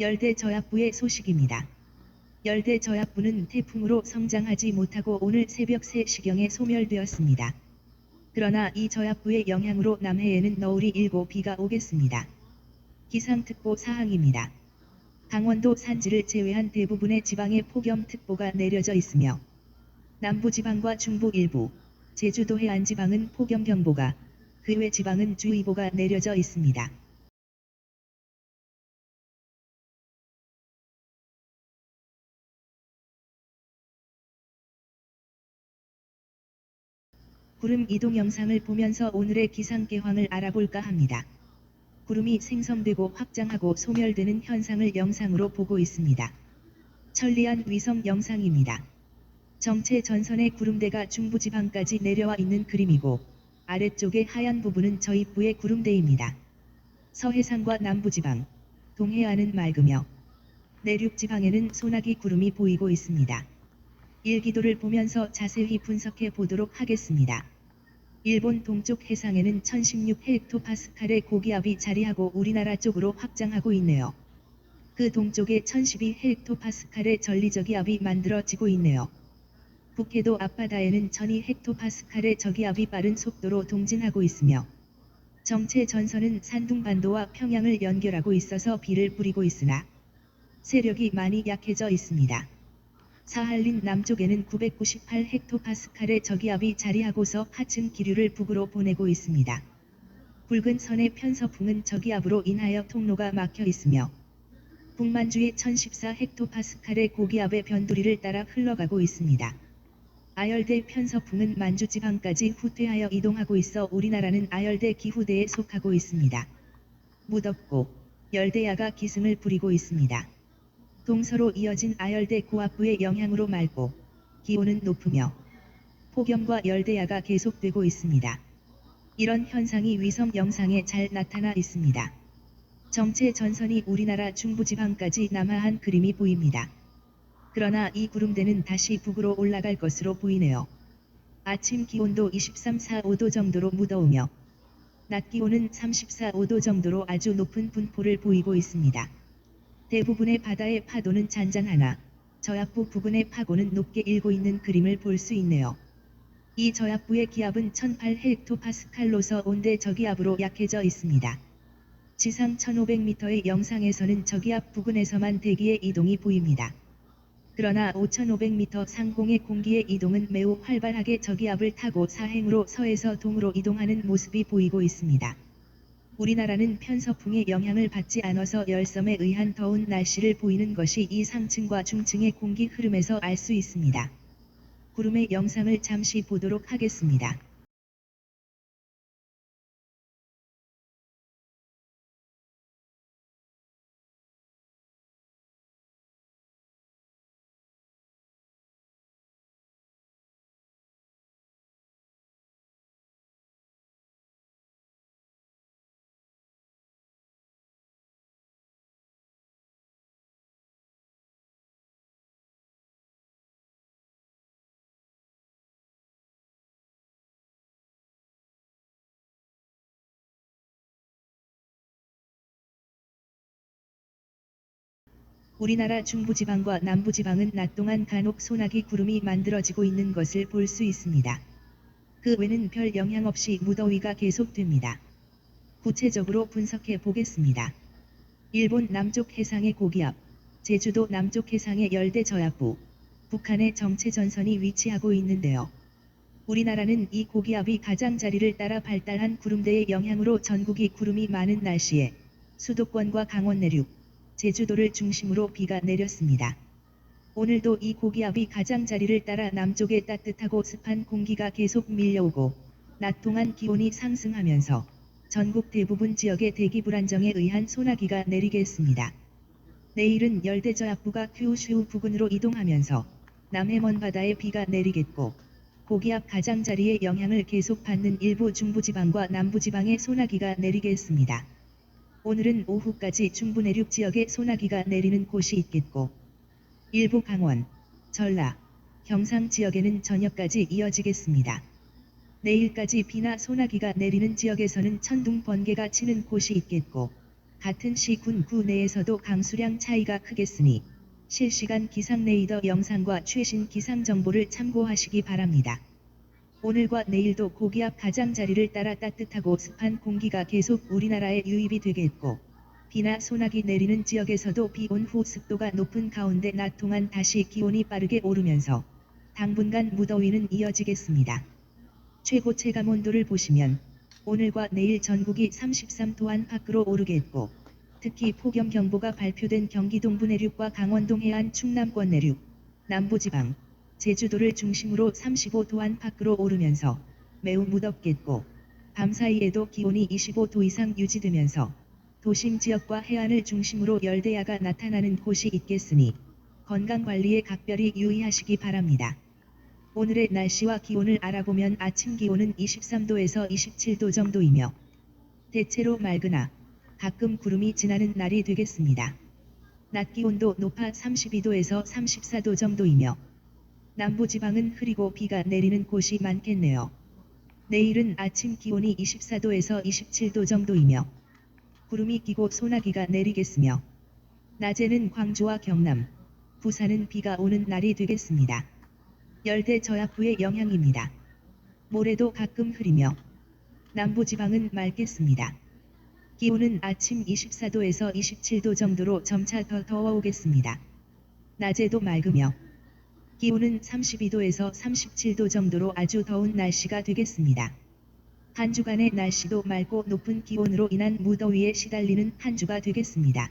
열대 저압부의 소식입니다. 열대 저압부는 태풍으로 성장하지 못하고 오늘 새벽 3시경에 소멸되었습니다. 그러나 이 저압부의 영향으로 남해에는 너울이 일고 비가 오겠습니다. 기상특보 사항입니다. 강원도 산지를 제외한 대부분의 지방에 폭염특보가 내려져 있으며 남부지방과 중부 일부, 제주도 해안 지방은 폭염경보가, 그 외 지방은 주의보가 내려져 있습니다. 구름 이동 영상을 보면서 오늘의 기상 개황을 알아볼까 합니다. 구름이 생성되고 확장하고 소멸되는 현상을 영상으로 보고 있습니다. 천리안 위성 영상입니다. 정체 전선의 구름대가 중부지방까지 내려와 있는 그림이고 아래쪽의 하얀 부분은 저입부의 구름대입니다. 서해상과 남부지방, 동해안은 맑으며 내륙지방에는 소나기 구름이 보이고 있습니다. 일기도를 보면서 자세히 분석해 보도록 하겠습니다. 일본 동쪽 해상에는 1016헥토파스칼의 고기압이 자리하고 우리나라 쪽으로 확장하고 있네요. 그 동쪽에 1012헥토파스칼의 전리저기압이 만들어지고 있네요. 북해도 앞바다에는 12헥토파스칼의 저기압이 빠른 속도로 동진하고 있으며 정체 전선은 산둥반도와 평양을 연결하고 있어서 비를 뿌리고 있으나 세력이 많이 약해져 있습니다. 사할린 남쪽에는 998헥토파스칼의 저기압이 자리하고서 하층 기류를 북으로 보내고 있습니다. 붉은 선의 편서풍은 저기압으로 인하여 통로가 막혀 있으며 북만주의 1014 헥토파스칼의 고기압의 변두리를 따라 흘러가고 있습니다. 아열대 편서풍은 만주 지방까지 후퇴하여 이동하고 있어 우리나라는 아열대 기후대에 속하고 있습니다. 무덥고 열대야가 기승을 부리고 있습니다. 동서로 이어진 아열대 고압부의 영향으로 맑고 기온은 높으며 폭염과 열대야가 계속되고 있습니다. 이런 현상이 위성 영상에 잘 나타나 있습니다. 정체 전선이 우리나라 중부지방까지 남하한 그림이 보입니다. 그러나 이 구름대는 다시 북으로 올라갈 것으로 보이네요. 아침 기온도 23, 4, 5도 정도로 무더우며 낮 기온은 34, 5도 정도로 아주 높은 분포를 보이고 있습니다. 대부분의 바다의 파도는 잔잔하나 저압부 부근의 파고는 높게 일고 있는 그림을 볼 수 있네요. 이 저압부의 기압은 1008헥토파스칼로서 온대 저기압으로 약해져 있습니다. 지상 1500m의 영상에서는 저기압 부근에서만 대기의 이동이 보입니다. 그러나 5500m 상공의 공기의 이동은 매우 활발하게 저기압을 타고 사행으로 서에서 동으로 이동하는 모습이 보이고 있습니다. 우리나라는 편서풍의 영향을 받지 않아서 열섬에 의한 더운 날씨를 보이는 것이 이 상층과 중층의 공기 흐름에서 알 수 있습니다. 구름의 영상을 잠시 보도록 하겠습니다. 우리나라 중부지방과 남부지방은 낮 동안 간혹 소나기 구름이 만들어지고 있는 것을 볼 수 있습니다. 그 외는 별 영향 없이 무더위가 계속됩니다. 구체적으로 분석해 보겠습니다. 일본 남쪽 해상의 고기압, 제주도 남쪽 해상의 열대 저압부, 북한의 정체 전선이 위치하고 있는데요. 우리나라는 이 고기압이 가장자리를 따라 발달한 구름대의 영향으로 전국이 구름이 많은 날씨에 수도권과 강원 내륙, 제주도를 중심으로 비가 내렸습니다. 오늘도 이 고기압이 가장 자리를 따라 남쪽에 따뜻하고 습한 공기가 계속 밀려오고 낮 동안 기온이 상승하면서 전국 대부분 지역의 대기 불안정에 의한 소나기가 내리겠습니다. 내일은 열대저압부가 큐슈 부근으로 이동하면서 남해 먼바다에 비가 내리겠고 고기압 가장자리의 영향을 계속 받는 일부 중부지방과 남부지방에 소나기가 내리겠습니다. 오늘은 오후까지 중부 내륙 지역에 소나기가 내리는 곳이 있겠고 일부 강원, 전라, 경상 지역에는 저녁까지 이어지겠습니다. 내일까지 비나 소나기가 내리는 지역에서는 천둥 번개가 치는 곳이 있겠고 같은 시 군구 내에서도 강수량 차이가 크겠으니 실시간 기상 레이더 영상과 최신 기상 정보를 참고하시기 바랍니다. 오늘과 내일도 고기압 가장자리를 따라 따뜻하고 습한 공기가 계속 우리나라에 유입이 되겠고 비나 소나기 내리는 지역에서도 비 온 후 습도가 높은 가운데 낮 동안 다시 기온이 빠르게 오르면서 당분간 무더위는 이어지겠습니다. 최고 체감 온도를 보시면 오늘과 내일 전국이 33도 안팎으로 오르겠고 특히 폭염 경보가 발표된 경기 동부 내륙과 강원도 해안 충남권 내륙, 남부지방, 제주도를 중심으로 35도 안팎으로 오르면서 매우 무덥겠고 밤 사이에도 기온이 25도 이상 유지되면서 도심 지역과 해안을 중심으로 열대야가 나타나는 곳이 있겠으니 건강관리에 각별히 유의하시기 바랍니다. 오늘의 날씨와 기온을 알아보면 아침 기온은 23도에서 27도 정도이며 대체로 맑으나 가끔 구름이 지나는 날이 되겠습니다. 낮 기온도 높아 32도에서 34도 정도이며 남부지방은 흐리고 비가 내리는 곳이 많겠네요. 내일은 아침 기온이 24도에서 27도 정도이며 구름이 끼고 소나기가 내리겠으며 낮에는 광주와 경남, 부산은 비가 오는 날이 되겠습니다. 열대 저압부의 영향입니다. 모레도 가끔 흐리며 남부지방은 맑겠습니다. 기온은 아침 24도에서 27도 정도로 점차 더 더워오겠습니다. 낮에도 맑으며 기온은 32도에서 37도 정도로 아주 더운 날씨가 되겠습니다. 한 주간의 날씨도 맑고 높은 기온으로 인한 무더위에 시달리는 한 주가 되겠습니다.